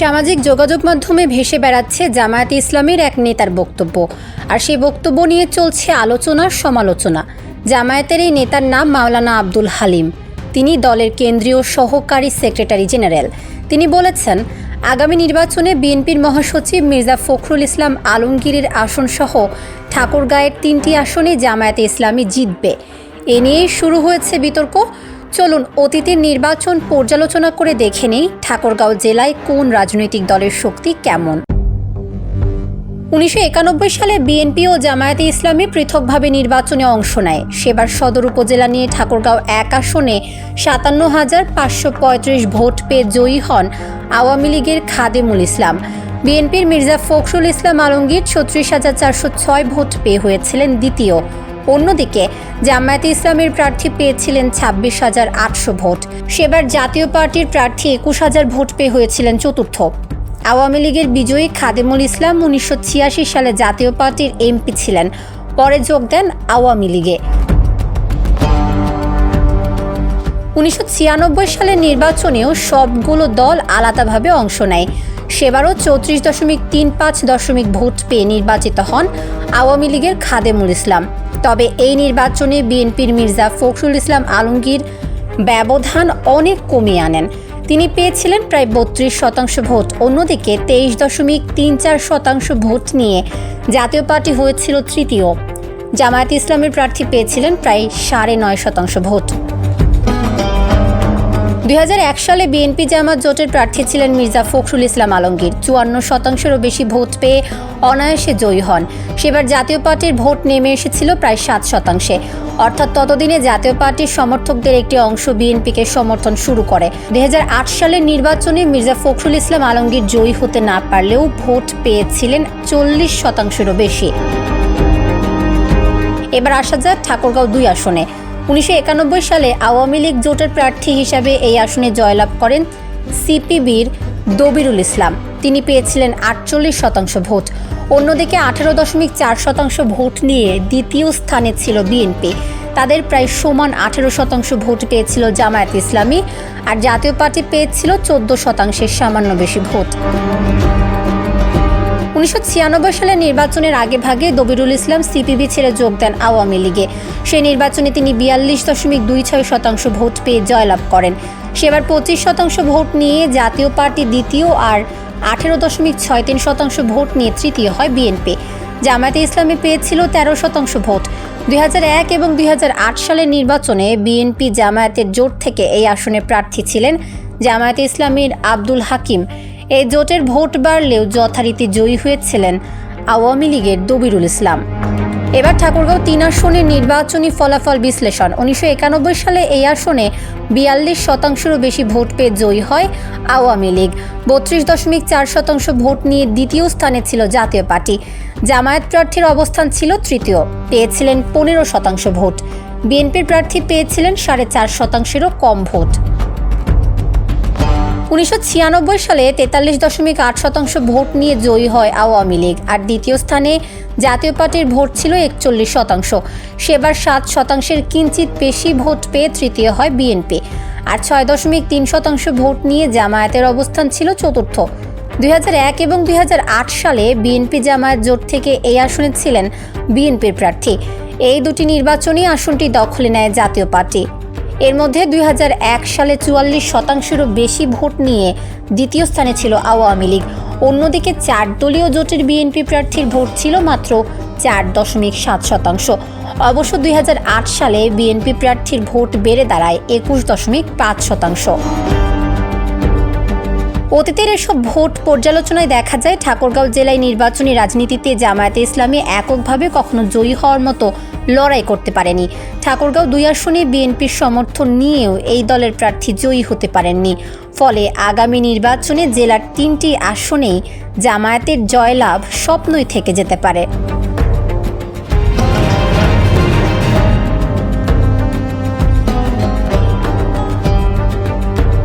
সামাজিক যোগাযোগ মাধ্যমে ভেসে বেড়াচ্ছে জামায়াতে ইসলামের এক নেতার বক্তব্য। আর সেই বক্তব্য নিয়ে চলছে আলোচনার সমালোচনা। জামায়াতের এই নেতার নাম মাওলানা আব্দুল হালিম। তিনি দলের কেন্দ্রীয় সহকারী সেক্রেটারি জেনারেল। তিনি বলেছেন, আগামী নির্বাচনে বিএনপির মহাসচিব মির্জা ফখরুল ইসলাম আলমগীরের আসনসহ ঠাকুরগাঁয়ের তিনটি আসনে জামায়াতে ইসলামী জিতবে। এ নিয়েই শুরু হয়েছে বিতর্ক। চলুন অতীতের নির্বাচন পর্যালোচনা করে দেখে নেই ঠাকুরগাঁও জেলায় কোন রাজনৈতিক দলের শক্তি কেমন। উনিশশো একানব্বই সালে বিএনপি ও জামায়াতে ইসলামী পৃথকভাবে নির্বাচনে অংশ নেয়। সেবার সদর উপজেলা নিয়ে ঠাকুরগাঁও এক আসনে সাতান্ন হাজার পাঁচশো পঁয়ত্রিশ ভোট পেয়ে জয়ী হন আওয়ামী লীগের খাদেমুল ইসলাম। বিএনপির মির্জা ফখরুল ইসলাম আলমগীর ছত্রিশ হাজার চারশো ছয় ভোট পেয়ে হয়েছিলেন দ্বিতীয়। অন্যদিকে, জামায়াতে ইসলামের প্রার্থী পেয়েছিলেন ছাব্বিশ হাজার আটশো ভোট। সেবার জাতীয় পার্টির প্রার্থী একুশ হাজার ভোট পেয়ে হয়েছিলেন চতুর্থ। আওয়ামী লীগের বিজয়ী খাদেমুল ইসলাম উনিশশো ছিয়াশি সালে জাতীয় পার্টির এমপি ছিলেন, পরে যোগ দেন আওয়ামী লীগে। উনিশশো ছিয়ানব্বই সালের নির্বাচনেও সবগুলো দল আলাদাভাবে অংশ নেয়। সেবারও চৌত্রিশ দশমিক তিন পাঁচ দশমিক ভোট পেয়ে নির্বাচিত হন আওয়ামী লীগের খাদেমুল ইসলাম। তবে এই নির্বাচনে বিএনপির মির্জা ফখরুল ইসলাম আলমগীর ব্যবধান অনেক কমিয়ে আনেন। তিনি পেয়েছিলেন প্রায় বত্রিশ শতাংশ ভোট, অন্যদিকে তেইশ দশমিক তিন চার শতাংশ ভোট নিয়ে জাতীয় পার্টি হয়েছিল তৃতীয়। জামায়াত ইসলামের প্রার্থী পেয়েছিলেন প্রায় সাড়ে নয় শতাংশ ভোট। দু হাজার এক সালে বিএনপি জামাত জোটের প্রার্থী ছিলেন মির্জা ফখরুল ইসলাম আলমগীর। চুয়ান্ন শতাংশেরও বেশি ভোট পেয়ে অনায়াসে জয়ী হন। সেবার জাতীয় পার্টির ভোট নেমে এসেছিল প্রায় সাত শতাংশে। অর্থাৎ ততদিনে জাতীয় পার্টির সমর্থকদের একটি অংশ বিএনপিকে সমর্থন শুরু করে। দুই হাজার আট সালের নির্বাচনে মির্জা ফখরুল ইসলাম আলমগীর জয়ী হতে না পারলেও ভোট পেয়েছিলেন চল্লিশ শতাংশেরও বেশি। এবার আসা যাক ঠাকুরগাঁও দুই আসনে। উনিশশো একানব্বই সালে আওয়ামী লীগ জোটের প্রার্থী হিসাবে এই আসনে জয়লাভ করেন সিপিবির দবিরুল ইসলাম। তিনি পেয়েছিলেন আটচল্লিশ শতাংশ ভোট। অন্যদিকে আঠারো দশমিক চার শতাংশ ভোট নিয়ে দ্বিতীয় স্থানে ছিল বিএনপি। তাদের প্রায় সমান আঠেরো শতাংশ ভোট পেয়েছিল জামায়াত ইসলামী, আর জাতীয় পার্টি পেয়েছিল চোদ্দ শতাংশের সামান্য বেশি ভোট। উনিশশো ছিয়ানব্বই সালের নির্বাচনের আগে ভাগে দবিরুল ইসলাম সিপিবি ছেড়ে যোগ দেন আওয়ামী লীগে। সেই নির্বাচনে তিনি বিয়াল্লিশ দশমিক দুই ছয় শতাংশ ভোট পেয়ে জয়লাভ করেন। সেবার পঁচিশ শতাংশ ভোট নিয়ে জাতীয় পার্টি দ্বিতীয় আর আঠেরো দশমিক ছয় তিন শতাংশ ভোট নিয়ে তৃতীয় হয় বিএনপি। জামায়াতে ইসলামী পেয়েছিল তেরো শতাংশ ভোট। দুই এক এবং দুই হাজার আট সালের নির্বাচনে বিএনপি জামায়াতের জোট থেকে এই আসনে প্রার্থী ছিলেন জামায়াতে ইসলামীর আব্দুল হাকিম। এই জোটের ভোট বাড়লেও যথারীতি জয়ী হয়েছিলেন আওয়ামী লীগের দবিরুল ইসলাম। এবার ঠাকুরগাঁও তিন আসনের নির্বাচনী ফলাফল বিশ্লেষণ। উনিশশো একানব্বই সালে এই আসনে বিয়াল্লিশ শতাংশেরও বেশি ভোট পেয়ে জয়ী হয় আওয়ামী লীগ। বত্রিশ দশমিক চার শতাংশ ভোট নিয়ে দ্বিতীয় স্থানে ছিল জাতীয় পার্টি। জামায়াত প্রার্থীর অবস্থান ছিল তৃতীয়। পেয়েছিলেন পনেরো শতাংশ ভোট। বিএনপির প্রার্থী পেয়েছিলেন সাড়ে চার শতাংশেরও কম ভোট। উনিশশো ছিয়ানব্বই সালে তেতাল্লিশ দশমিক আট শতাংশ ভোট নিয়ে জয়ী হয় আওয়ামী লীগ। আর দ্বিতীয় স্থানে জাতীয় পার্টির ভোট ছিল একচল্লিশ শতাংশ। সেবার সাত শতাংশের কিঞ্চিত বেশি ভোট পেয়ে তৃতীয় হয় বিএনপি। আর ছয় দশমিক তিন শতাংশ ভোট নিয়ে জামায়াতের অবস্থান ছিল চতুর্থ। দুই এবং দুই হাজার আট সালে বিএনপি জামায়াত জোট থেকে এই আসনে ছিলেন বিএনপির প্রার্থী। এই দুটি নির্বাচনী আসনটি দখলে নেয় জাতীয় পার্টি। এর মধ্যে দুই হাজার এক সালে চুয়াল্লিশ শতাংশেরও বেশি ভোট নিয়ে দ্বিতীয় স্থানে ছিল আওয়ামী লীগ। অন্যদিকে চার দলীয় জোটের বিএনপি প্রার্থীর ভোট ছিল মাত্র চার দশমিক সাত শতাংশ। অবশ্য দুই হাজার আট সালে বিএনপি প্রার্থীর ভোট বেড়ে দাঁড়ায় একুশ দশমিক পাঁচ শতাংশ। অতীতের এসব ভোট পর্যালোচনায় দেখা যায় ঠাকুরগাঁও জেলায় নির্বাচনী রাজনীতিতে জামায়াতে ইসলামী এককভাবে কখনো জয়ী হওয়ার মতো লড়াই করতে পারেনি। ঠাকুরগাঁও দুই আসনে বিএনপির সমর্থন নিয়েও এই দলের প্রার্থী জয়ী হতে পারেননি। ফলে আগামী নির্বাচনে জেলার তিনটি আসনেই জামায়াতের জয়লাভ স্বপ্নই থেকে যেতে পারে।